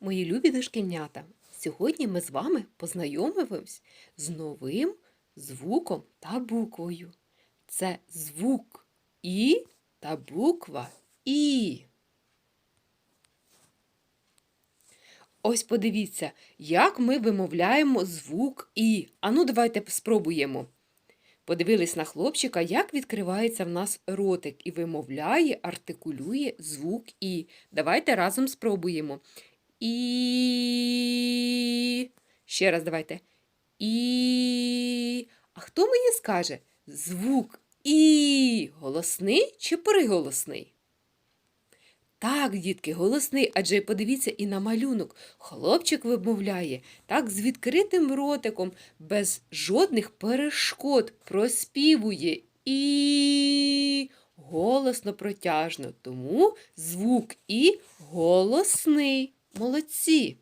Мої любі дошкільнята, сьогодні ми з вами познайомимось з новим звуком та буквою. Це звук І та буква І. Ось подивіться, як ми вимовляємо звук І. Ану, давайте спробуємо. Подивились на хлопчика, як відкривається в нас ротик і вимовляє, артикулює звук І. Давайте разом спробуємо. І. Ще раз давайте. І. А хто мені скаже? Звук І голосний чи приголосний? Так, дітки, голосний, адже подивіться і на малюнок. Хлопчик вимовляє так з відкритим ротиком, без жодних перешкод, проспівує і голосно протяжно. Тому звук і голосний. Молодці.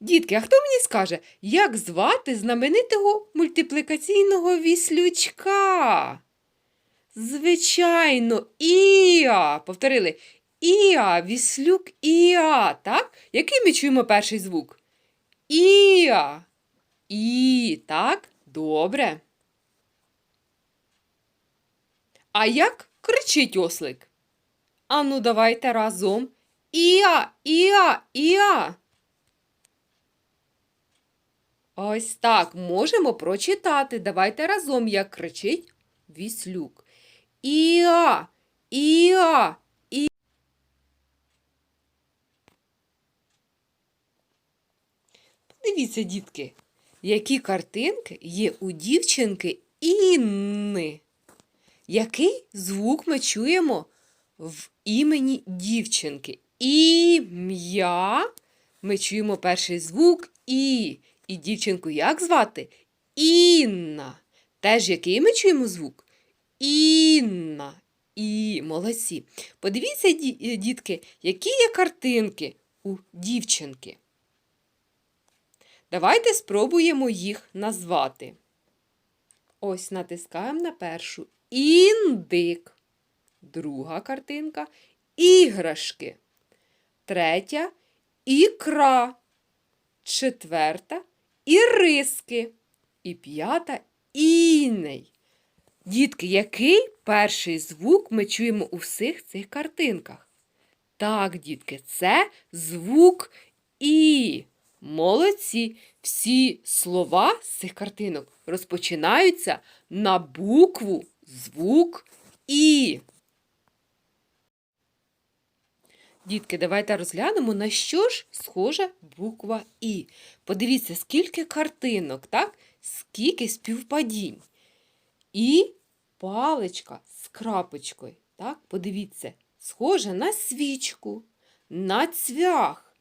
Дітки, а хто мені скаже, як звати знаменитого мультиплікаційного віслючка? Звичайно, Іа. Повторили. Іа, віслюк Іа, так? Який ми чуємо перший звук? Іа. І, так? Добре. А як кричить ослик? Ану, давайте разом. Іа, Іа, Іа. Ось так можемо прочитати. Давайте разом, як кричить віслюк. Іа, Іа, І. Подивіться, дітки, які картинки є у дівчинки Інни. Який звук ми чуємо в імені дівчинки? Ім'я. Ми чуємо перший звук І. І дівчинку як звати? Інна. Теж який ми чуємо звук? Інна. І молодці. Подивіться, дітки, які є картинки у дівчинки. Давайте спробуємо їх назвати. Ось натискаємо на першу. Індик. Друга картинка іграшки. Третя ікра. Четверта іриски. І п'ята іней. Дітки, який перший звук ми чуємо у всіх цих картинках? Так, дітки, це звук І. Молодці. Всі слова з цих картинок розпочинаються на букву звук І. Дітки, давайте розглянемо, на що ж схожа буква І. Подивіться, скільки картинок, так? Скільки співпадінь. І паличка з крапочкою. Так? Подивіться, схожа на свічку, на цвях,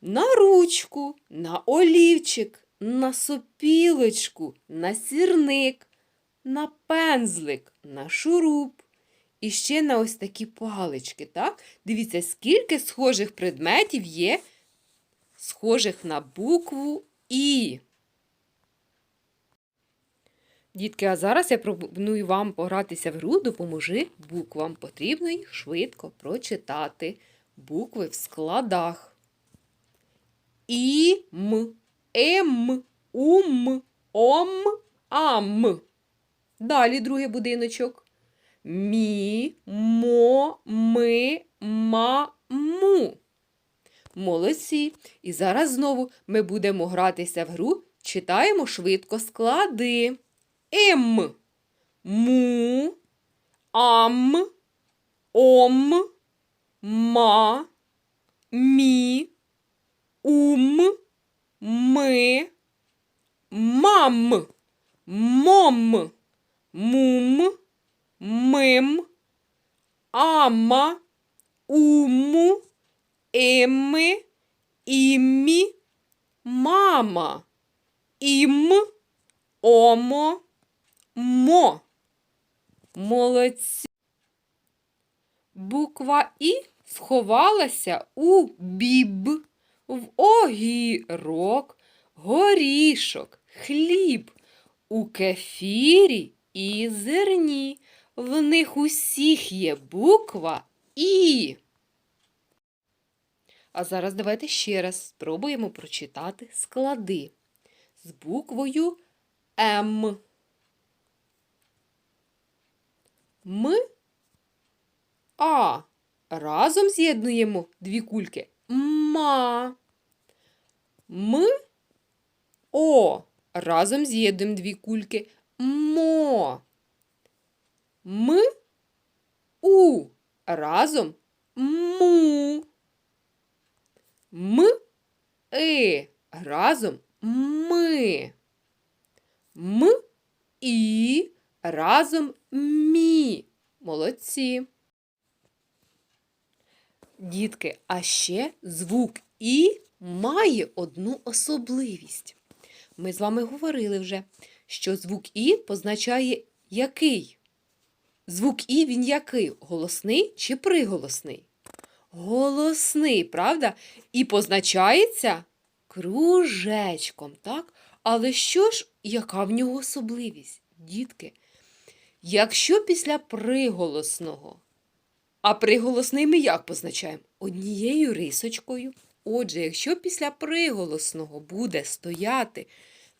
на ручку, на олівчик, на сопілочку, на сірник, на пензлик, на шуруп. І ще на ось такі палички, так? Дивіться, скільки схожих предметів є, схожих на букву І. Дітки, а зараз я пропоную вам погратися в гру «Допоможи буквам». Потрібно їх швидко прочитати. Букви в складах. І, М, Ем, Ум, Ом, Ам. Далі другий будиночок. Мі, мо, ми, ма, му. Молодці. І зараз знову ми будемо гратися в гру. Читаємо швидко склади. М, му, ам, ом, ма, мі, ум, ми, мам, мом, мум, мим, ама, уму, еми, іммі, мама, ім, омо, мо. Молодці. Буква І сховалася у біб, в огірок, горішок, хліб, у кефірі і зерні. В них усіх є буква І. А зараз давайте ще раз спробуємо прочитати склади з буквою М. М. А. Разом з'єднуємо дві кульки. Ма. М. О. Разом з'єднуємо дві кульки. Мо. М. У. Разом. Му. М. И. Разом. Ми. М. І. Разом мі. Молодці. Дітки, а ще звук І має одну особливість. Ми з вами говорили вже, що звук І позначає який? Звук І він який? Голосний чи приголосний? Голосний, правда? І позначається кружечком, так? Але що ж, яка в нього особливість? Дітки, якщо після приголосного, а приголосний ми як позначаємо? Однією рисочкою. Отже, якщо після приголосного буде стояти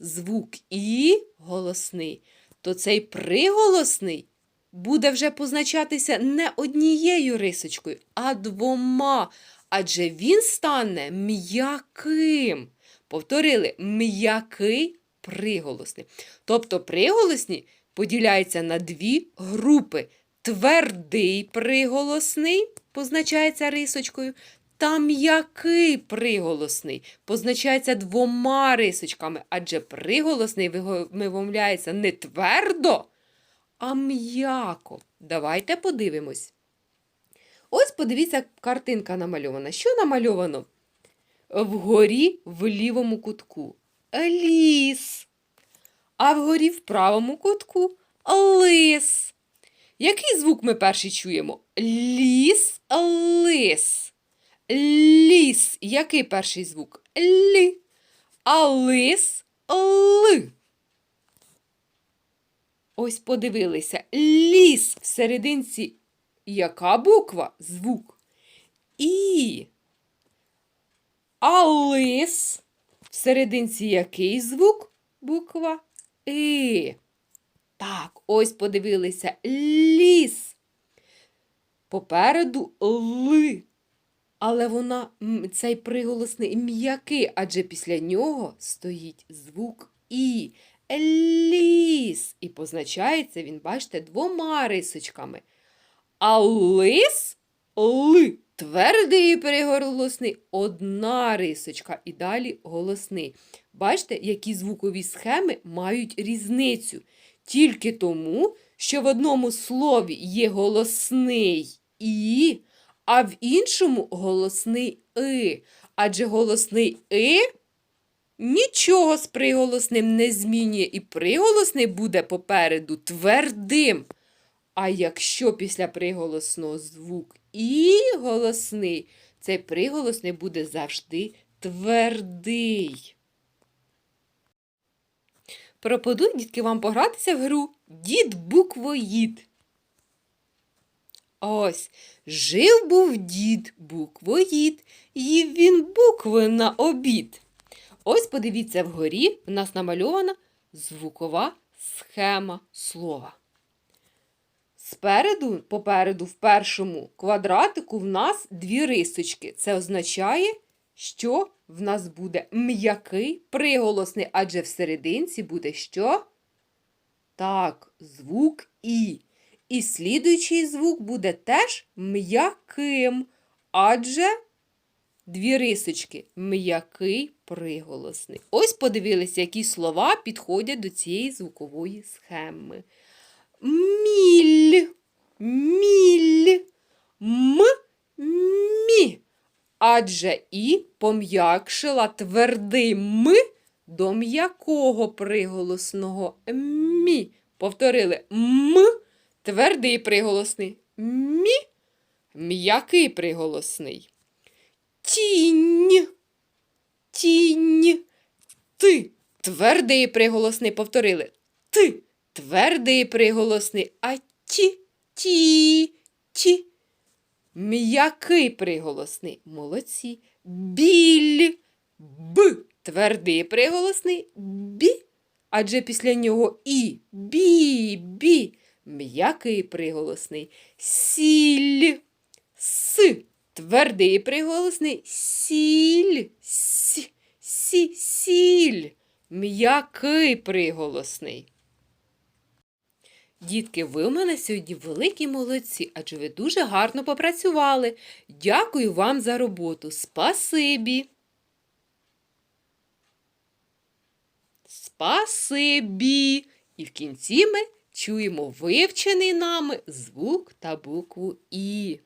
звук І голосний, то цей приголосний буде вже позначатися не однією рисочкою, а двома, адже він стане м'яким. Повторили м'який приголосний. Тобто приголосні поділяються на дві групи. Твердий приголосний позначається рисочкою, та м'який приголосний позначається двома рисочками, адже приголосний вимовляється не твердо, а м'яко. Давайте подивимось. Ось подивіться, картинка намальована. Що намальовано? Вгорі в лівому кутку ліс, а вгорі в правому кутку лис. Який звук ми перший чуємо? Ліс, лис. Ліс. Який перший звук? Лі. А лис ли. Ось подивилися. Ліс в серединці. Яка буква? Звук. І. А лис в серединці який звук? Буква И. Так, ось подивилися. Ліс. Попереду ли. Але вона, цей приголосний м'який, адже після нього стоїть звук І. Ліс. І позначається він, бачите, двома рисочками. А лис ли. Твердий переголосний одна рисочка і далі голосний. Бачите, які звукові схеми мають різницю. Тільки тому, що в одному слові є голосний І, а в іншому голосний И. Адже голосний И нічого з приголосним не змінює, і приголосний буде попереду твердим. А якщо після приголосного звук І голосний, цей приголосний буде завжди твердий. Пропоную, дітки, вам погратися в гру Дід буквоїд. Ось, жив був дід буквоїд, їв він букви на обід. Ось подивіться вгорі, в нас намальована звукова схема слова. Спереду, попереду, в першому квадратику в нас дві рисочки. Це означає, що в нас буде м'який приголосний, адже в буде що? Так, звук І. І слідуючий звук буде теж м'яким, адже дві рисочки м'який приголосний. Ось подивилися, які слова підходять до цієї звукової схеми. Міль, міль, м, мі. Адже і пом'якшила твердий м до м'якого приголосного мі. Повторили м, твердий приголосний мі, м'який приголосний. Тінь, тінь, ти. Твердий приголосний повторили. Ти. Твердий приголосний, а ті, ті, ті. М'який приголосний. Молодці. Біль. Б. Твердий приголосний. Бі. Адже після нього і. Бі. Бі. М'який приголосний. Сіль. С. Твердий приголосний. Сіль. Сі. Сі. Сіль. М'який приголосний. Дітки, ви у мене сьогодні великі молодці, адже ви дуже гарно попрацювали. Дякую вам за роботу. Спасибі. Спасибі. І в кінці ми чуємо вивчений нами звук та букву І.